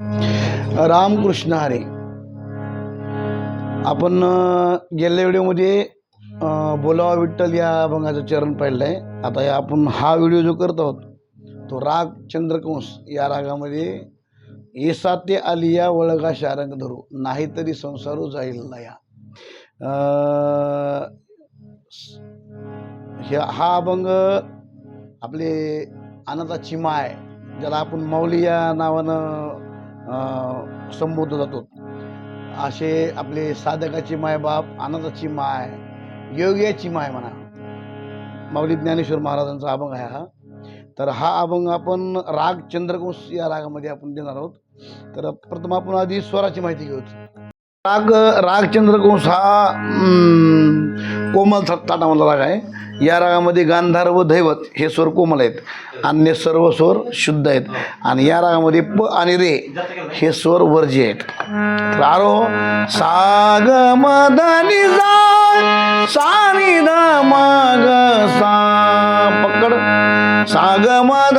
रामकृष्ण हरे. आपण गेल्या व्हिडिओमध्ये बोलावा विठ्ठल या अभंगाचं चरण पाहिलं आहे आता या आपण हा व्हिडिओ जो करत आहोत तो राग चंद्रकंस या रागामध्ये येसा ते आलिया वळगा शारंग धरू नाही तरी संसारू जाईल नया. हा अभंग आपले आनंदाचिमा आहे ज्याला आपण मौली या नावानं संबोधला जातो असे आपले साधकाची माय बाप अनाथाची माय योग्याची माय म्हणा. माऊली ज्ञानेश्वर महाराजांचा अभंग आहे हा. तर हा अभंग आपण राग चंद्रकोश या रागामध्ये आपण देणार आहोत. तर प्रथम आपण आधी स्वराची माहिती घेऊ राग राग चंद्रकोश हा कोमल सत्ता थाटामधला राग आहे. या रागामध्ये गांधार व दैवत हे स्वर कोमल आहेत. अन्य सर्व स्वर शुद्ध आहेत. आणि या रागामध्ये प आणि रे हे स्वर वर्जी आहेत. तर आरो साग मदानी जा सानी द माग सा पकड. साग मध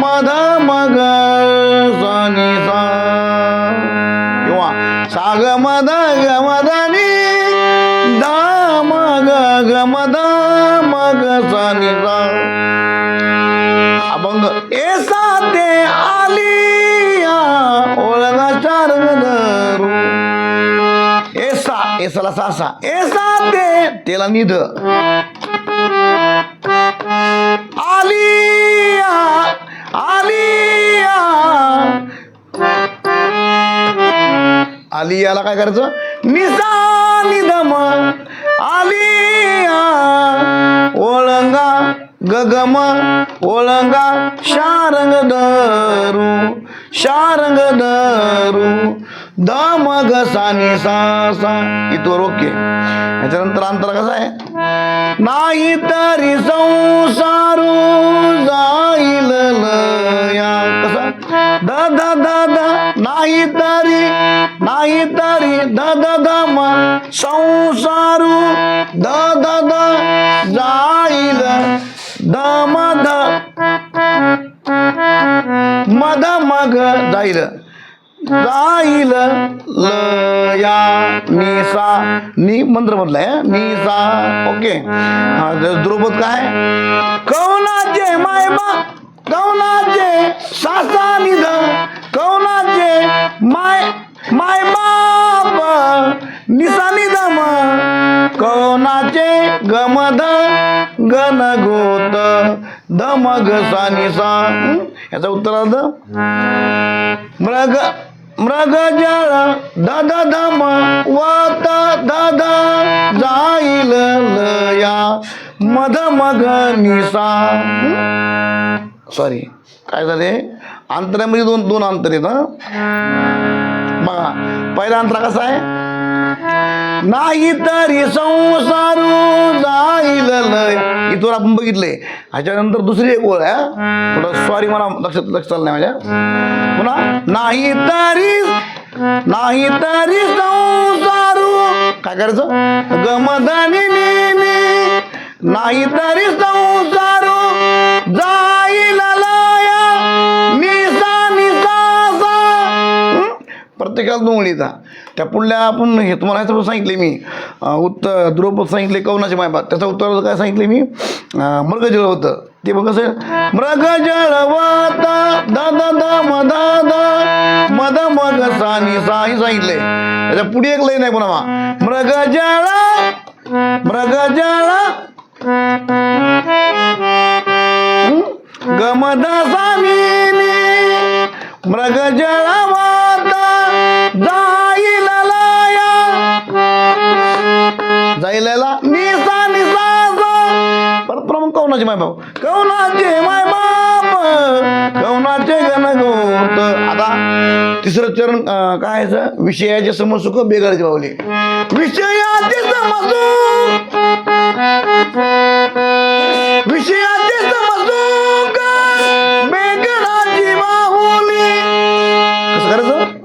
मधा मग सानी सा. किंवा साग मद ग मदनी दा मग ग मग सानी सा अभंग. एसा ते आलिया ओळगा चार धरू एसा एसाला सासा एसा ते तेला निध. आलिया आलिया. आलियाला काय करायचं? निसा निधम आलिया ओळंगा गगम ओळंगा शारंग धरू शारंग धरू दम ग सानी सा सा इथवर ओके. याच्यानंतर अंतर कसा आहे? नाही तरी संसारू जाईल या कसा? द द द द नाही तरी नाही तरी द म संसारू द द द जाईल. द मद मद मग जाईल. जाईल लया निसा नि मंत्र म्हटलंय निसा ओके. हा द्रुपद काय? कौनाचे मायबा कौनाचे सासा निध कौनाचे माय माय बाप निसानी दम कोणाचे गमध गण गोत दमग सा निसा. हं? याचा उत्तरार्ध मृग मृग जळ दद दम वात दद जाईल लया मध मग निसा. सॉरी काय झाले? अंतरामध्ये दोन दोन अंतर आहेत बघा. पहिला अंतर कसा आहे? नाही तरी संसारू जाईल इथवर आपण बघितले. ह्याच्यानंतर दुसरी एक ओळ आहे थोडं सॉरी मला लक्षात लक्षात आलं नाही माझ्या. पुन्हा नाही तरी नाही तरी संसारू काय करायचं? गमदनी नाही तरी संसारू जा प्रत्येकाला दोन लिहिता त्या पुढल्या आपण हे तुम्हाला ह्याचं सांगितले मी. उत्तर द्रौपद सांगितले कवनाचे मायबाप. त्याचं उत्तर काय सांगितले मी? मृगजळ होतं. ते मग कसं मृगजळ वात द द द मद मद मग सानी साही सांगितले. त्याच्या पुढे एक लाईन आहे पुन्हा मृगजळ मृगजळ. गमद सानी मृगजळ वात जाईल लया निसा निसा परत प्रमुख कौनाचे माय बाप? कवनाचे माय बाप? कवनाचे गणगोत आता तिसरं चरण काय विषयाचे समसुख बेगाळचे बावले विषयाचे समसुख. विषयाचे समसुख. बेगडाची बाहुली. कसं करायचं?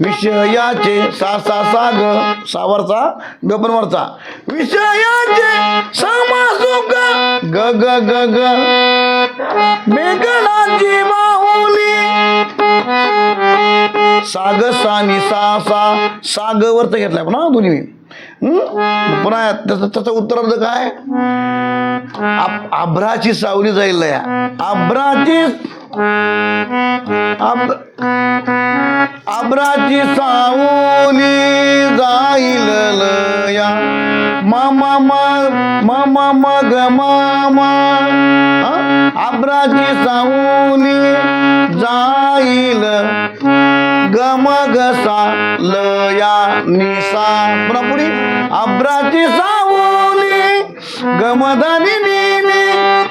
विषयाचे सा सा सा ग सावरचा गपनवरचा विषयाचे सामा सोका ग ग ग ग. मेघनाची माहुली. साग सानी सा सा साग वरच घेतलाय पण हा दोन्ही पुन्हा त्याचं त्याचं उत्तर अर्थ काय? आभ्राची सावली जाईल या. आभ्राची आब्राची सावली जाईल लया. मामा मामा मग मामा. आब्राची सावली जाईल गम गसा लया निसा. प्रपुडी आब्राची सावली गमदानी नी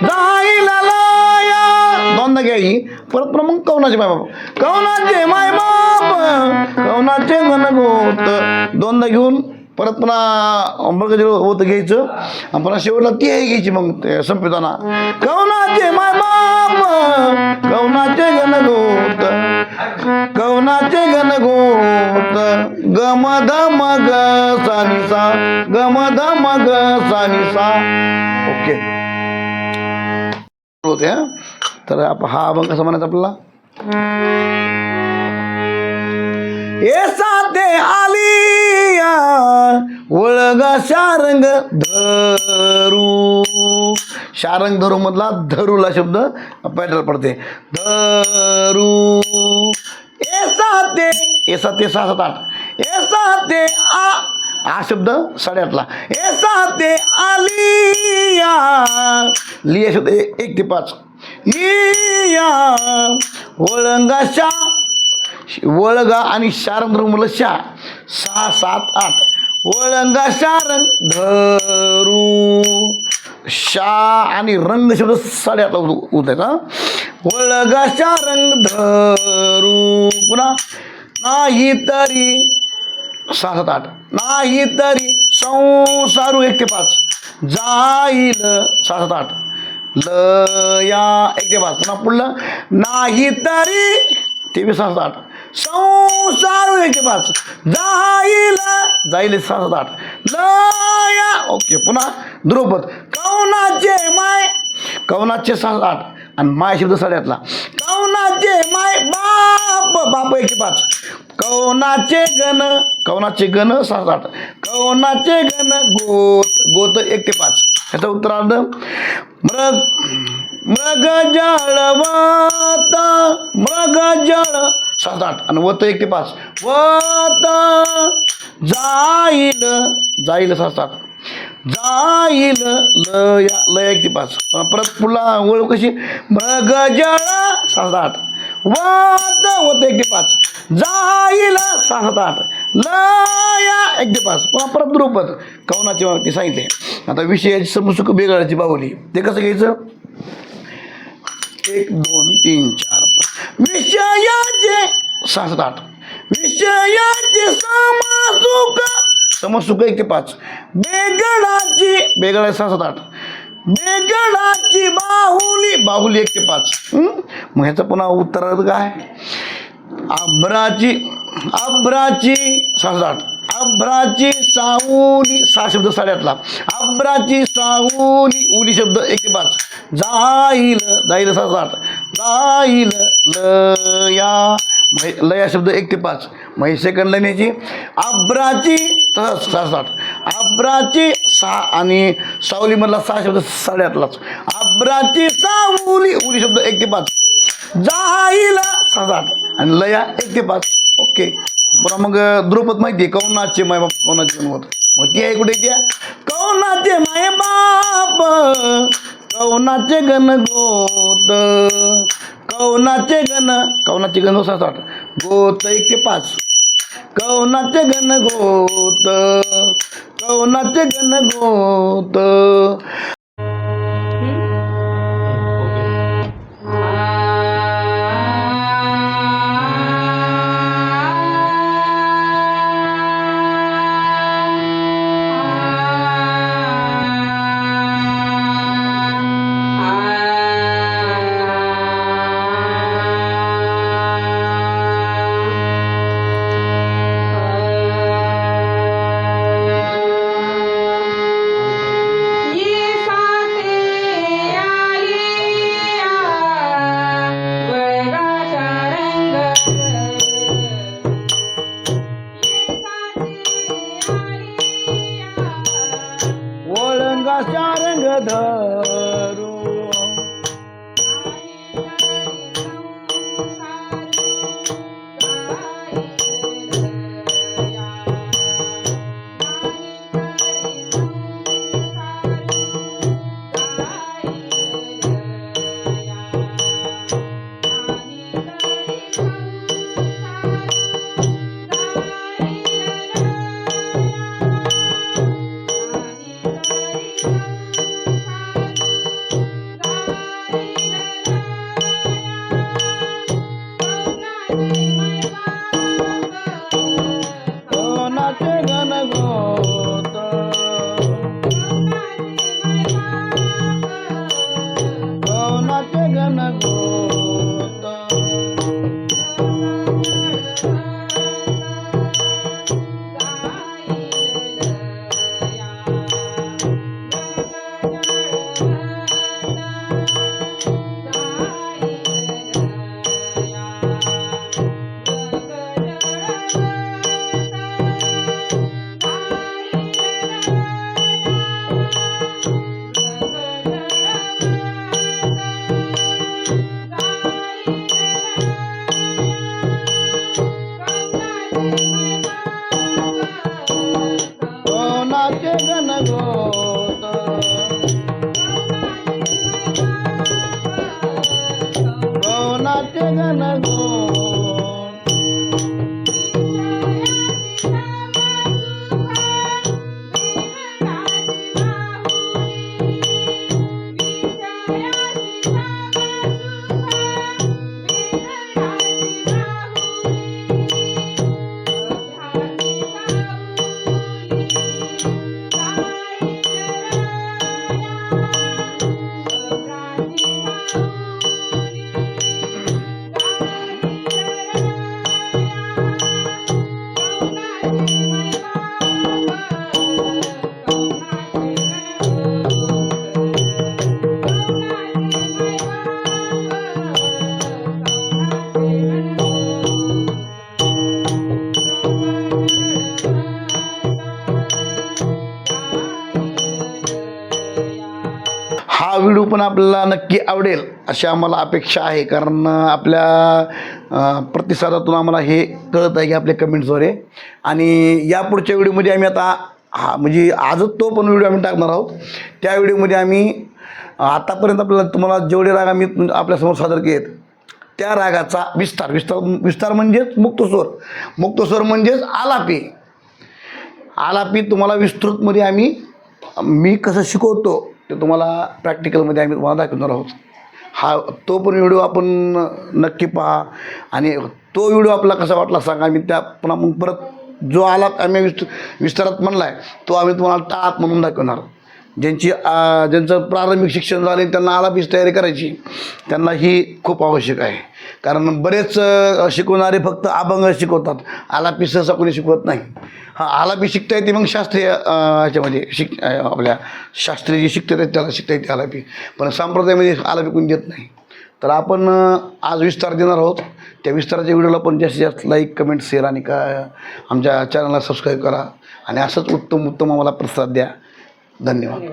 जाईल लया. दोनदा घ्या ही. परत मग कवनाचे माय बाप कवनाचे माय बाबा कवनाचे गणगोत. दोनदा घेऊन परत पुन्हा मृगजल होत घ्यायचं. आणि पुन्हा शेवटला ती आहे घ्यायची मग ते संपिताना. कवनाचे माय बाप कवनाचे गणगोत. कवनाचे गणगोत. धम मग सानिसा गमद मग सानिसा ओके. होते तर आप हा अभंग कसा म्हणायचा आपल्याला? एसा ते आलिया वळगा शारंग धरू. शारंग धरू मधला धरूला शब्द पॅटर्न पडते. धरू. एसा ते एसा ते सहा सात आठ. एसा ते आ हा शब्द साडेआठला. एसा ते आलिया लिया शब्द ए- एक ते पाच. लिया वळंगाशा वळगा आणि शारंग मुलं शा सहा सात आठ. वळंगा शारंग धरू. शा आणि रंग शब्द साडेआठला का वळगा शारंग धरू. पुन्हा नाही तरी सहा सात आठ. नाही तरी संसारू एक ते पाच. जाईल सहा सात आठ. लया एक ते पाच. पुन्हा पुढलं नाही तरी तेवीस सहा सात आठ. संसार एक पाच. जाईल जाईल सात आठ. लया ओके पुन्हा द्रुपद. कौनाचे माय? कौनाचे सात आठ. आणि माय शब्द साड्यातला. कौनाचे माय? बाप बाप एक पाच. कौनाचे गण कौनाचे गण सात आठ. कौनाचे गण गोत गोत एक ते पाच. ह्याचं उत्तरार्ध मृग मृग जळवत मृग जळ सात आठ. आणि वत एक ते पाच. वत जाईल जाईल सात सात. जाईल या लय एक ते पाच. परत पुन्हा ओळ कशी? मग जळा सात आठ. वत वत एक ते पाच. जाईल सहा सात आठ. लया एक ते पाच. पुन्हा परत द्रुपद. कवनाची माहिती सांगितले. आता विषयाची समसुख बेगाळाची बाहुली. ते कसं घ्यायचं? एक दोन तीन चार. विषयाचे सहा आठ. विषयाचे समसुख समसुख एक ते पाच. बेगडाची बेगडा सहा आठ. बेगडाची बाहुली बाहुली एक ते पाच. मग ह्याचं पुन्हा उत्तरार्थ काय? अभ्राची अभ्राची सहा आठ. अभ्राची साऊली सहा शब्द साडेआठला. अभ्राची साऊली उली शब्द एक ते पाच. जाईल जाईल सहा सात जाईल लया मै- लया शब्द एक ते पाच. मग सेकंड लाईन याची अभ्राची तसंच सहा साठ. आब्राची सहा आणि सावलीमधला सहा शब्द साडेआठलाच. आब्राची सावली उली शब्द एक ते पाच. जाईल सहा साठ. आणि लया एक ते पाच. ओके. पुन्हा मग द्रुपद माहिती आहे कौनाचे माय बाप कौनाचे गणवत मग ती आहे कुठे त्या कौनाचे माय बाप कौनाचे गण गो होत कौनाचे गण कौनाचे गण असं वाटत. गोत एक ते पाच. कौनाचे गण गोत कौनाचे गण गोत. brother. I'm not. हा व्हिडिओ पण आपल्याला नक्की आवडेल अशी आम्हाला अपेक्षा आहे. कारण आपल्या प्रतिसादातून आम्हाला हे कळत आहे की आपल्या कमेंट्सद्वारे आणि या पुढच्या व्हिडिओमध्ये आम्ही आता हा म्हणजे आजच तो पण व्हिडिओ आम्ही टाकणार आहोत. त्या व्हिडिओमध्ये आम्ही आतापर्यंत आपल्याला तुम्हाला जेवढे राग आम्ही आपल्यासमोर सादर केलेत त्या रागाचा विस्तार विस्तार विस्तार म्हणजेच मुक्तस्वर मुक्तस्वर म्हणजेच आलापी. आलापी तुम्हाला विस्तृतमध्ये आम्ही मी कसं शिकवतो ते तुम्हाला प्रॅक्टिकलमध्ये आम्ही तुम्हाला दाखवणार आहोत. हा तो पण व्हिडिओ आपण नक्की पहा. आणि तो व्हिडिओ आपला कसा वाटला सांगा. आम्ही त्या पुन्हा मग परत जो आला आम्ही विस्त विस्तारात म्हणला आहे तो आम्ही तुम्हाला टाळात म्हणून दाखवणार. ज्यांची ज्यांचं प्रारंभिक शिक्षण झाले त्यांना आलापीस तयारी करायची त्यांना ही खूप आवश्यक आहे. कारण बरेच शिकवणारे फक्त अभंग शिकवतात. आलापी सहसा कोणी शिकवत नाही. हा आलापी शिकता येते मग शास्त्रीय ह्याच्यामध्ये शिक आपल्या शास्त्रीय जे शिकत आहेत त्याला शिकता येते आलापी. पण संप्रदायामध्ये आलापी कोणी देत नाही. तर आपण आज विस्तार देणार आहोत. त्या विस्ताराच्या व्हिडिओला पण जास्तीत जास्त लाईक कमेंट शेअर आणि का आमच्या चॅनलला सबस्क्राईब करा. आणि असंच उत्तम उत्तम आम्हाला प्रतिसाद द्या. धन्यवाद.